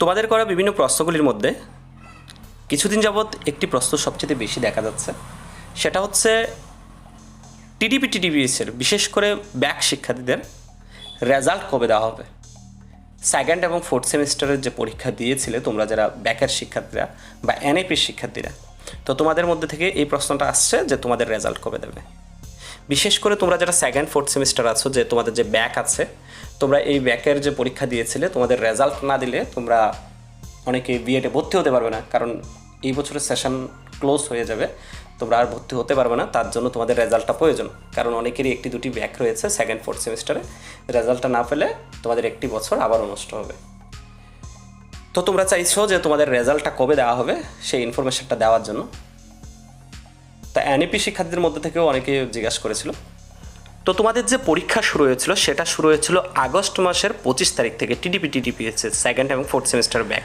তোমাদের করা বিভিন্ন প্রশ্নগুলির মধ্যে কিছুদিন যাবৎ একটি প্রশ্ন সবচেয়ে বেশি দেখা যাচ্ছে। সেটা হচ্ছে টিডিপি টিডিপিএসের বিশেষ করে ব্যাক শিক্ষার্থীদের রেজাল্ট কবে দেওয়া হবে? সেকেন্ড এবং ফোর্থ সেমিস্টারের যে পরীক্ষা দিয়েছিলে তোমরা যারা ব্যাকের শিক্ষার্থীরা বা এনএপির শিক্ষার্থীরা, তো তোমাদের মধ্যে থেকে এই প্রশ্নটা আসছে যে তোমাদের রেজাল্ট কবে দেবে? বিশেষ করে তোমরা যারা সেকেন্ড ফোর্থ সেমিস্টার আছো, যে তোমাদের যে ব্যাক আছে, তোমরা এই ব্যাকের যে পরীক্ষা দিয়েছিলে, তোমাদের রেজাল্ট না দিলে তোমরা অনেকে বিএডে ভর্তি হতে পারবে না, কারণ এই বছরের সেশন ক্লোজ হয়ে যাবে, তোমরা আর ভর্তি হতে পারবে না, তার জন্য তোমাদের রেজাল্টটা প্রয়োজন। কারণ অনেকেরই একটি দুটি ব্যাক রয়েছে সেকেন্ড ফোর্থ সেমিস্টারে রেজাল্টটা না পেলে তোমাদের একটি বছর আবারও নষ্ট হবে। তো তোমরা চাইছো যে তোমাদের রেজাল্টটা কবে দেওয়া হবে, সেই ইনফরমেশনটা দেওয়ার জন্য। তা এনএপি শিক্ষার্থীদের মধ্যে থেকেও অনেকে জিজ্ঞাসা করেছিল। তো তোমাদের যে পরীক্ষা শুরু হয়েছিল, সেটা শুরু হয়েছিল আগস্ট মাসের পঁচিশ তারিখ থেকে টিডিপি টিডিপিএস সেকেন্ড এবং ফোর্থ সেমিস্টার ব্যাক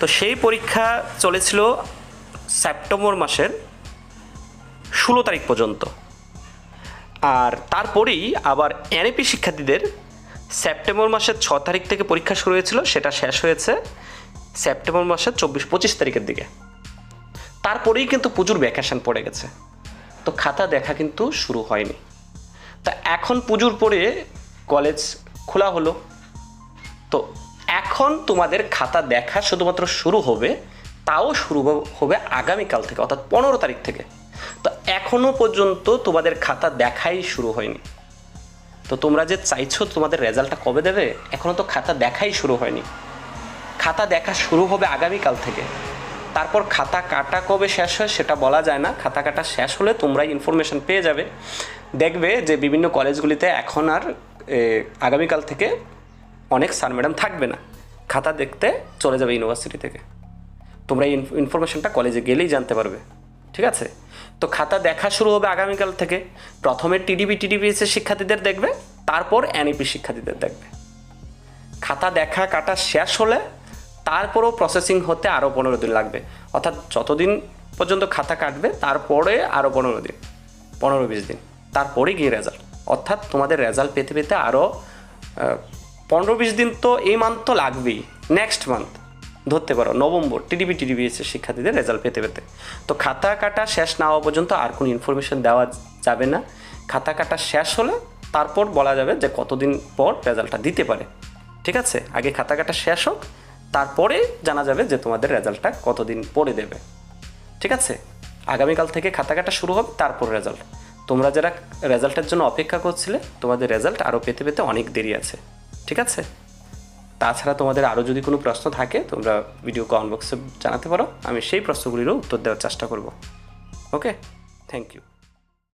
তো সেই পরীক্ষা চলেছিল সেপ্টেম্বর মাসের ষোলো তারিখ পর্যন্ত। আর তারপরেই আবার এনএপি শিক্ষার্থীদের সেপ্টেম্বর মাসের ছ তারিখ থেকে পরীক্ষা শুরু হয়েছিল, সেটা শেষ হয়েছে সেপ্টেম্বর মাসের চব্বিশ, পঁচিশ তারিখের দিকে। তারপরেই কিন্তু পুজোর ভ্যাকেশন পড়ে গেছে। তো খাতা দেখা কিন্তু শুরু হয়নি। তা এখন পুজোর পরে কলেজ খোলা হলো। তো এখন তোমাদের খাতা দেখা শুধুমাত্র শুরু হবে, তাও শুরু হবে আগামীকাল থেকে, অর্থাৎ পনেরো তারিখ থেকে। তো এখনও পর্যন্ত তোমাদের খাতা দেখাই শুরু হয়নি। তো তোমরা যে চাইছো তোমাদের রেজাল্টটা কবে দেবে এখনও তো খাতা দেখাই শুরু হয়নি। খাতা দেখা শুরু হবে আগামীকাল থেকে। তারপর খাতা কাটা কবে শেষ হয় সেটা বলা যায় না। খাতা কাটা শেষ হলে তোমরা ইনফরমেশন পেয়ে যাবে। দেখবে যে বিভিন্ন কলেজগুলিতে এখন আর আগামীকাল থেকে অনেক স্যার ম্যাডাম থাকবে না। খাতা দেখতে চলে যাবে ইউনিভার্সিটি থেকে। তোমরা এই ইনফরমেশনটা কলেজে গেলেই জানতে পারবে। ঠিক আছে? তো খাতা দেখা শুরু হবে আগামীকাল থেকে। প্রথমে টিডিপি টিডিপিএস এর শিক্ষার্থীদের দেখবে, তারপর এনইপি শিক্ষার্থীদের দেখবে। খাতা দেখা কাটা শেষ হলে তারপরেও প্রসেসিং হতে আরও পনেরো দিন লাগবে। অর্থাৎ যতদিন পর্যন্ত খাতা কাটবে, তারপরে আরও পনেরো দিন, পনেরো বিশ দিন। তারপরে গিয়ে রেজাল্ট অর্থাৎ তোমাদের রেজাল্ট পেতে পেতে আরও পনেরো বিশ দিন তো এই মান্থ তো লাগবেই। নেক্সট মান্থ ধরতে পারো, নভেম্বর টিডিপি টিডিপিএস এর শিক্ষার্থীদের রেজাল্ট পেতে পেতে। তো খাতা কাটা শেষ না হওয়া পর্যন্ত আর কোনো ইনফরমেশন দেওয়া যাবে না। খাতা কাটা শেষ হলে তারপর বলা যাবে যে কতদিন পর রেজাল্টটা দিতে পারে। ঠিক আছে? আগে খাতা কাটা শেষ হোক তারপরে জানা যাবে যে তোমাদের রেজাল্টটা কতদিন পরে দেবে। ঠিক আছে? আগামীকাল থেকে খাতা কাটা শুরু হবে, তারপর রেজাল্ট। তোমরা যারা রেজাল্টের জন্য অপেক্ষা করছিলে, তোমাদের রেজাল্ট আরও পেতে পেতে অনেক দেরি আছে। ঠিক আছে? তাছাড়া তোমাদের আরও যদি কোনো প্রশ্ন থাকে, তোমরা ভিডিও কমেন্ট বক্সে জানাতে পারো। আমি সেই প্রশ্নগুলিরও উত্তর দেওয়ার চেষ্টা করব। ওকে? Thank you.